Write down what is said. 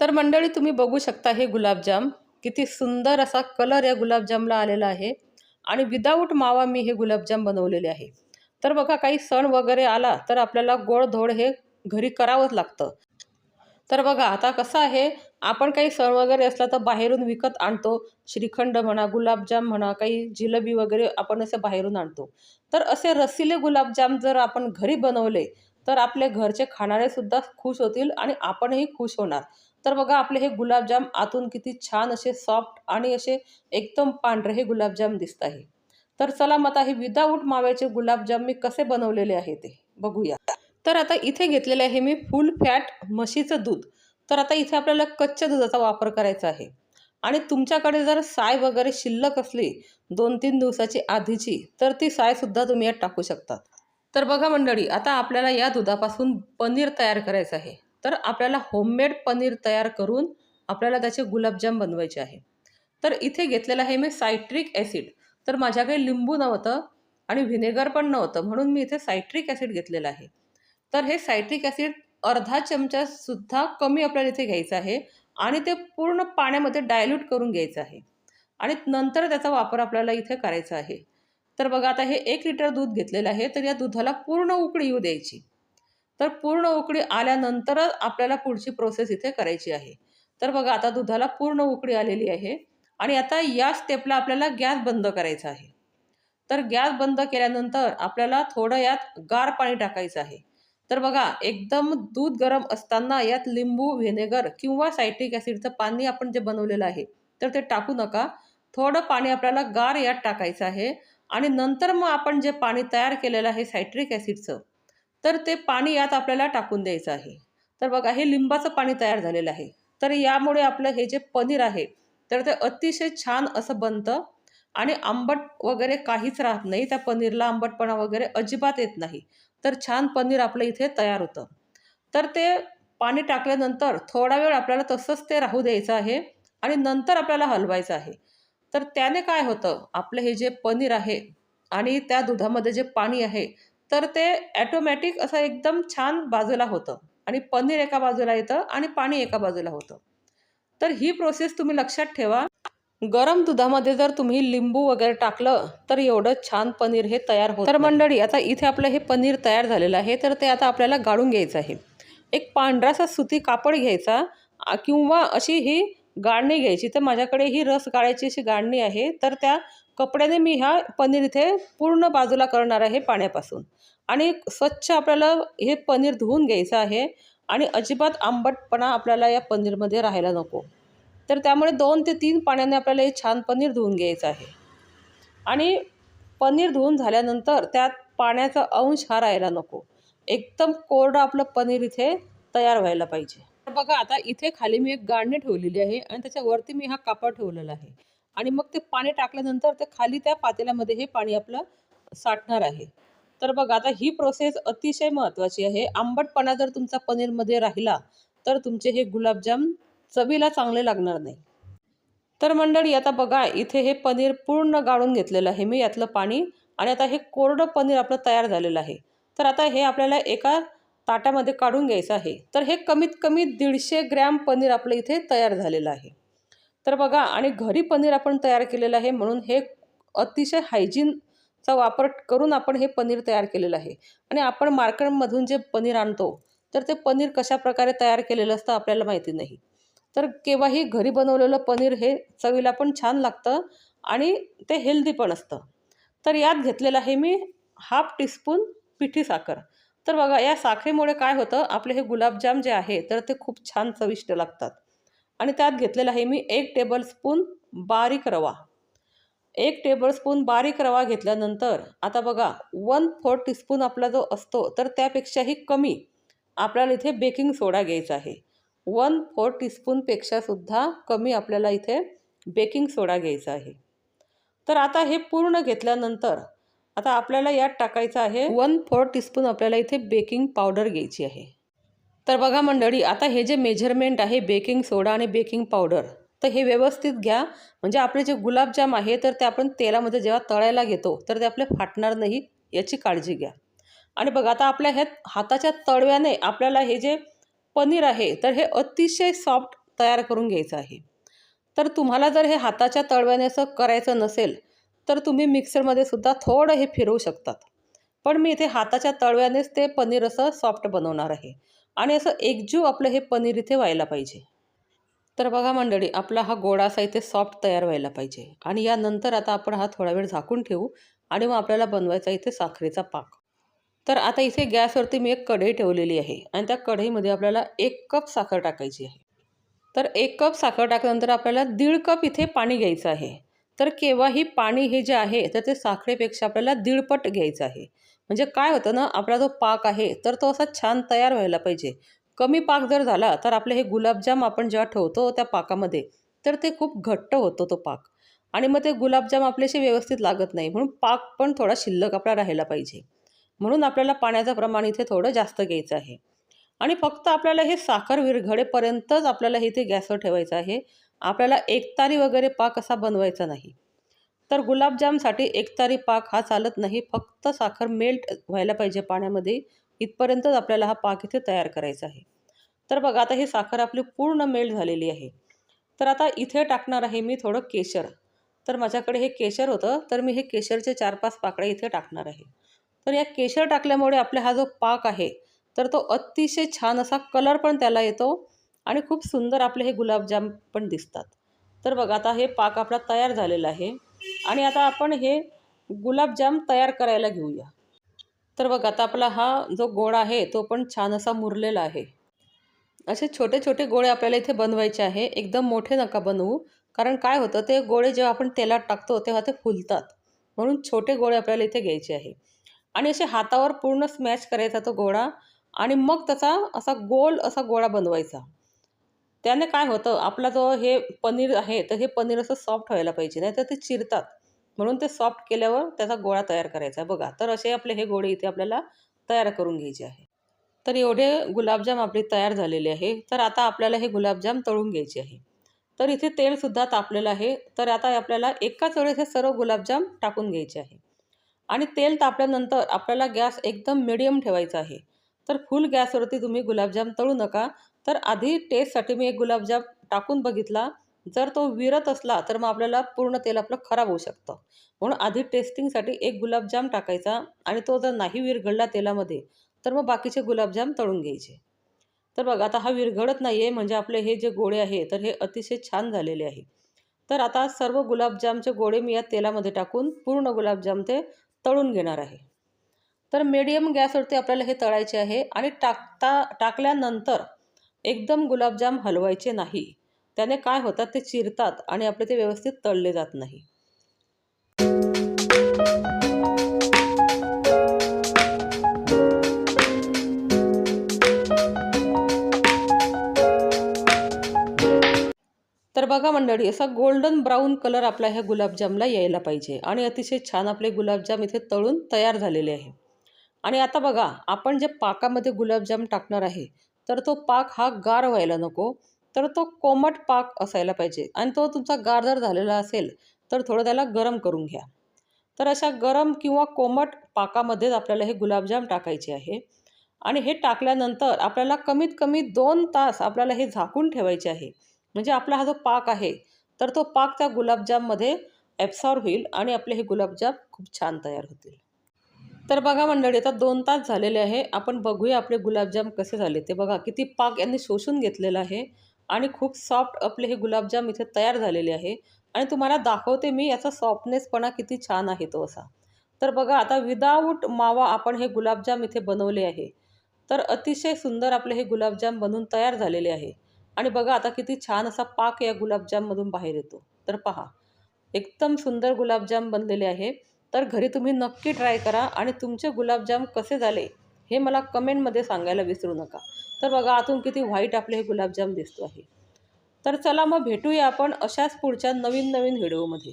तर मंडळी तुम्ही बघू शकता हे गुलाबजाम. किती सुंदर असा कलर या गुलाबजामला आलेला आहे. आणि विदाऊट मावा मी हे गुलाबजाम बनवलेले आहे. तर बघा काही सण वगैरे आला तर आपल्याला गोडधोड हे घरी करावंच लागतं. तर बघा आता कसं आहे आपण काही सण वगैरे असला तर बाहेरून विकत आणतो. श्रीखंड म्हणा गुलाबजाम म्हणा काही जिलेबी वगैरे आपण असे बाहेरून आणतो. तर असे रसिले गुलाबजाम जर आपण घरी बनवले तर आपले घरचे खाणारे सुद्धा खुश होतील आणि आपणही खुश होणार. तर बघा आपले हे गुलाबजाम आतून किती छान असे सॉफ्ट आणि असे एकदम पांढरे हे गुलाबजाम दिसत आहे. तर चला मग आता हे विदाऊट माव्याचे गुलाबजाम मी कसे बनवलेले आहे ते बघूया. तर आता इथे घेतलेले आहे मी फुल फॅट म्हशीचं दूध. तर आता इथे आपल्याला कच्च्या दुधाचा वापर करायचा आहे. आणि तुमच्याकडे जर साय वगैरे शिल्लक असली दोन तीन दिवसाची आधीची तर ती सायसुद्धा तुम्ही यात टाकू शकतात तर बघा मंडळी आता आपल्याला या दुधापासून पनीर तयार करायचं आहे. तर आपल्याला होममेड पनीर तयार करून आपल्याला त्याचे गुलाबजाम बनवायचे आहे. तर इथे घेतलेलं आहे मी सायट्रिक ॲसिड तर माझ्याकडे लिंबू नव्हतं आणि व्हिनेगर पण नव्हतं म्हणून मी इथे सायट्रिक ॲसिड घेतलेलं आहे. तर हे सायट्रिक ॲसिड अर्धा चमचासुद्धा कमी आपल्याला इथे घ्यायचं आहे आणि ते पूर्ण पाण्यामध्ये डायल्यूट करून घ्यायचं आहे. आणि नंतर त्याचा वापर आपल्याला इथे करायचा आहे. तर बघा आता हे एक लिटर दूध घेतलेलं आहे तर या दुधाला पूर्ण उकळी येऊ द्यायची. तर पूर्ण उकळी आल्यानंतरच आपल्याला पुढची प्रोसेस इथे करायची आहे. तर बघा आता दुधाला पूर्ण उकळी आलेली आहे आणि आता या स्टेपला आपल्याला गॅस बंद करायचा आहे. तर गॅस बंद केल्यानंतर आपल्याला थोडं यात गार पाणी टाकायचं आहे. तर बघा एकदम दूध गरम असताना यात लिंबू व्हिनेगर किंवा सायट्रिक ॲसिडचं पाणी आपण जे बनवलेलं आहे तर ते टाकू नका. थोडं पाणी आपल्याला गार यात टाकायचं आहे आणि नंतर मग आपण जे पाणी तयार केलेलं आहे सायट्रिक ॲसिडचं तर ते पाणी यात आपल्याला टाकून द्यायचं आहे. तर बघा हे लिंबाचं पाणी तयार झालेलं आहे. तर यामुळे आपलं हे जे पनीर आहे तर ते अतिशय छान असं बनतं आणि आंबट वगैरे काहीच राहत नाही. त्या पनीरला आंबटपणा वगैरे अजिबात येत नाही. तर छान पनीर आपलं इथे तयार होतं. तर ते पाणी टाकल्यानंतर थोडा वेळ आपल्याला तसंच ते राहू द्यायचं आहे आणि नंतर आपल्याला हलवायचं आहे. तर त्याने काय होतं आपलं हे जे पनीर आहे आणि त्या दुधामध्ये जे पाणी आहे तर ते ॲटोमॅटिक असं एकदम छान बाजूला होतं. आणि पनीर एका बाजूला येतं आणि पाणी एका बाजूला होतं. तर ही प्रोसेस तुम्ही लक्षात ठेवा. गरम दुधामध्ये जर तुम्ही लिंबू वगैरे टाकलं तर एवढं छान पनीर हे तयार होतं तर मंडळी आता इथे आपलं हे पनीर तयार झालेलं आहे तर ते आता आपल्याला गाळून घ्यायचं आहे. एक पांढरासा सुती कापड घ्यायचा किंवा अशी ही गाळणी घ्यायची. तर माझ्याकडे ही रस गाळायची अशी गाळणी आहे तर त्या कपड्याने मी ह्या पनीर इथे पूर्ण बाजूला करणार आहे पाण्यापासून. आणि स्वच्छ आपल्याला हे पनीर धुवून घ्यायचं आहे आणि अजिबात आंबटपणा आपल्याला या पनीरमध्ये राहायला नको. तर त्यामुळे दोन ते तीन पाण्याने आपल्याला हे छान पनीर धुवून घ्यायचं आहे. आणि पनीर धुवून झाल्यानंतर त्यात पाण्याचा अंश हा राहायला नको. एकदम कोरडं आपलं पनीर इथे तयार व्हायला पाहिजे. तर बघा आता इथे खाली मी एक गाडणी ठेवलेली आहे आणि त्याच्यावरती मी हा कापड ठेवलेला आहे. आणि मग ते पाणी टाकल्यानंतर ते खाली त्या पातेल्यामध्ये हे पाणी आपलं साठणार आहे. तर बघा आता ही प्रोसेस अतिशय महत्त्वाची आहे. आंबटपणा जर तुमचा पनीरमध्ये राहिला तर तुमचे हे गुलाबजाम चवीला चांगले लागणार नाही. तर मंडळी आता बघा इथे हे पनीर पूर्ण गाळून घेतलेलं आहे मी यातलं पाणी. आणि आता हे कोरडं पनीर आपलं तयार झालेलं आहे. तर आता हे आपल्याला एका ताटामध्ये काढून घ्यायचं आहे. तर हे कमीत कमी दीडशे ग्रॅम पनीर आपलं इथे तयार झालेलं आहे. तर बघा आणि घरी पनीर आपण तयार केलेलं आहे म्हणून हे अतिशय हायजीनचा वापर करून आपण हे पनीर तयार केलेलं आहे. आणि आपण मार्केटमधून जे पनीर आणतो तर ते पनीर कशाप्रकारे तयार केलेलं असतं आपल्याला माहिती नाही. तर केव्हाही घरी बनवलेलं पनीर हे चवीला पण छान लागतं आणि ते हेल्दी पण असतं. तर यात घेतलेलं आहे मी हाफ टीस्पून पिठी साखर. तर बघा या साखरेमुळे काय होतं आपले हे गुलाबजाम जे आहे तर ते खूप छान चविष्ट लागतात. आणि त्यात घेतलेलं आहे मी एक टेबलस्पून बारीक रवा. एक टेबलस्पून बारीक रवा घेतल्यानंतर आता बघा वन फोर टीस्पून आपला जो असतो तर त्यापेक्षाही कमी आपल्याला इथे बेकिंग सोडा घ्यायचा आहे. वन फोर टीस्पूनपेक्षासुद्धा कमी आपल्याला इथे बेकिंग सोडा घ्यायचा आहे. तर आता हे पूर्ण घेतल्यानंतर आता आपल्याला यात टाकायचं आहे वन फोर टीस्पून आपल्याला इथे बेकिंग पावडर घ्यायची आहे. तर बघा मंडळी आता हे जे मेजरमेंट आहे बेकिंग सोडा आणि बेकिंग पावडर तर हे व्यवस्थित घ्या. म्हणजे आपले जे गुलाबजाम आहे तर ते आपण तेलामध्ये जेव्हा तळायला घेतो तर ते आपले फाटणार नाही याची काळजी घ्या. आणि बघा आता आपल्या ह्या हाताच्या तळव्याने आपल्याला हे जे पनीर आहे तर हे अतिशय सॉफ्ट तयार करून घ्यायचं आहे. तर तुम्हाला जर हे हाताच्या तळव्याने असं करायचं नसेल तर तुम्ही मिक्सरमध्ये सुद्धा थोडं हे फिरवू शकतात. पण मी इथे हाताच्या तळव्यानेच ते पनीर असं सॉफ्ट बनवणार आहे. आणि असं एकजीव आपलं हे पनीर इथे व्हायला पाहिजे. तर बघा मंडळी आपला हा गोडा असा इथे सॉफ्ट तयार व्हायला पाहिजे. आणि यानंतर आता आपण हा थोडा वेळ झाकून ठेवू आणि मग आपल्याला बनवायचा इथे साखरेचा पाक. तर आता इथे गॅसवरती मी एक कढई ठेवलेली आहे आणि त्या कढईमध्ये आपल्याला एक कप साखर टाकायची आहे. तर एक कप साखर टाकल्यानंतर आपल्याला दीड कप इथे पाणी घ्यायचं आहे. तर केव्हाही पाणी हे जे आहे तर ते साखरेपेक्षा आपल्याला दीडपट घ्यायचं आहे. म्हणजे काय होतं ना आपला जो पाक आहे तर तो असा छान तयार व्हायला पाहिजे. कमी पाक जर झाला तर आपले हे गुलाबजाम आपण जेव्हा ठेवतो त्या पाकामध्ये तर ते खूप घट्ट होतो तो पाक. आणि मग ते गुलाबजाम आपल्याशी व्यवस्थित लागत नाही म्हणून पाक पण थोडा शिल्लक आपला राहायला पाहिजे. म्हणून आपल्याला पाण्याचं प्रमाण इथे थोडं जास्त घ्यायचं आहे. आणि फक्त आपल्याला हे साखर विरघळेपर्यंतच आपल्याला इथे गॅसवर ठेवायचं आहे. आपल्याला एकतारी वगैरे पाक असा बनवायचा नाही. तर गुलाबजामसाठी एकतारी पाक हा चालत नाही. फक्त साखर मेल्ट व्हायला पाहिजे पाण्यामध्ये. इथपर्यंतच आपल्याला हा पाक इथे तयार करायचा आहे. तर बघा आता ही साखर आपली पूर्ण मेल्ट झालेली आहे. तर आता इथे टाकणार आहे मी थोडं केशर. तर माझ्याकडे हे केशर होतं तर मी हे केशरचे चार पाच पाकळे इथे टाकणार आहे. तर या केशर टाकल्यामुळे आपला हा जो पाक आहे तर तो अतिशय छान असा कलर पण त्याला येतो आणि खूप सुंदर आपले हे गुलाबजाम पण दिसतात. तर बघा आता हे पाक आपला तयार झालेला आहे. आणि आता आपण हे गुलाबजाम तयार करायला घेऊया. तर बघा आता आपला हा जो गोळा आहे तो पण छान असा मुरलेला आहे. असे छोटे छोटे गोळे आपल्याला इथे बनवायचे आहे. एकदम मोठे नका बनवू कारण काय होतं ते गोळे जेव्हा आपण तेलात टाकतो तेव्हा ते फुलतात. म्हणून छोटे गोळे आपल्याला इथे घ्यायचे आहे. आणि असे हातावर पूर्ण स्मॅश करायचा तो गोळा आणि मग त्याचा असा गोल असा गोळा बनवायचा. त्याने काय होतं आपला जो हे पनीर आहे तर हे पनीर असं सॉफ्ट व्हायला पाहिजे नाही तर ते चिरतात. म्हणून ते सॉफ्ट केल्यावर त्याचा गोळा तयार करायचा आहे. बघा तर असे आपले हे गोळे इथे आपल्याला तयार करून घ्यायचे आहे. तर एवढे गुलाबजाम आपले तयार झालेले आहे. तर आता आपल्याला हे गुलाबजाम तळून घ्यायचे आहे. तर इथे तेलसुद्धा तापलेलं आहे. तर आता आपल्याला एकाच वेळेस हे सर्व गुलाबजाम टाकून घ्यायचे आहे. आणि तेल तापल्यानंतर आपल्याला गॅस एकदम मिडियम ठेवायचा आहे. तर फुल गॅसवरती तुम्ही गुलाबजाम तळू नका. तर आधी टेस्टसाठी मी एक गुलाबजाम टाकून बघितला. जर तो विरत असला तर मग आपल्याला पूर्ण तेल आपलं खराब होऊ शकतं. म्हणून आधी टेस्टिंगसाठी एक गुलाबजाम टाकायचा आणि तो जर नाही विरघळला तेलामध्ये तर मग बाकीचे गुलाबजाम तळून घ्यायचे. तर बघा आता हा विरघळत नाही आहे म्हणजे आपले हे जे गोळे आहे तर हे अतिशय छान झालेले आहे. तर आता सर्व गुलाबजामचे गोळे मी या तेलामध्ये टाकून पूर्ण गुलाबजाम ते तळून घेणार आहे. तर मीडियम गॅसवरती आपल्याला हे तळायचे आहे आणि टाकता टाकल्यानंतर एकदम गुलाबजाम हलवायचे नाही. त्याने काय होतात ते चिरतात आणि आपले ते व्यवस्थित तळले जात नाही. तर बघा मंडळी असा गोल्डन ब्राऊन कलर आपला ह्या गुलाबजामला यायला पाहिजे आणि अतिशय छान आपले गुलाबजाम इथे तळून तयार झालेले आहे. आणि आता बघा आपण जे पाकामध्ये गुलाबजाम टाकणार आहे तर तो पाक हा गार व्हायला नको. तर तो कोमट पाक असायला पाहिजे. आणि तो तुमचा गार जर झालेला असेल तर थोडं त्याला गरम करून घ्या. तर अशा गरम किंवा कोमट पाकामध्येच आपल्याला हे गुलाबजाम टाकायचे आहे. आणि हे टाकल्यानंतर आपल्याला कमीत कमी दोन तास आपल्याला हे झाकून ठेवायचे आहे. म्हणजे आपला हा जो पाक आहे तर तो पाक त्या गुलाबजाममध्ये ॲब्सॉर्ब होईल आणि आपले हे गुलाबजाम खूप छान तयार होतील. तर बघा मंडळी आता दोन तास झालेले आहे. आपण बघूया आपले गुलाबजाम कसे झाले ते. बघा किती पाक यांनी शोषून घेतलेलं आहे आणि खूप सॉफ्ट आपले हे गुलाबजाम इथे तयार झालेले आहे. आणि तुम्हाला दाखवते मी याचा सॉफ्टनेसपणा किती छान आहे तो असा. तर बघा आता विदाऊट मावा आपण हे गुलाबजाम इथे बनवले आहे. तर अतिशय सुंदर आपले हे गुलाबजाम बनून तयार झालेले आहे. आणि बघा आता किती छान असा पाक या गुलाबजाममधून बाहेर येतो. तर पहा एकदम सुंदर गुलाबजाम बनलेले आहे. तर घरी तुम्ही नक्की ट्राय करा आणि तुमचे गुलाबजाम कसे झाले हे मला कमेंटमध्ये सांगायला विसरू नका. तर बघा आतून किती व्हाईट आपले हे गुलाबजाम दिसतो आहे. तर चला मग भेटूया आपण अशाच पुढच्या नवीन नवीन व्हिडिओमध्ये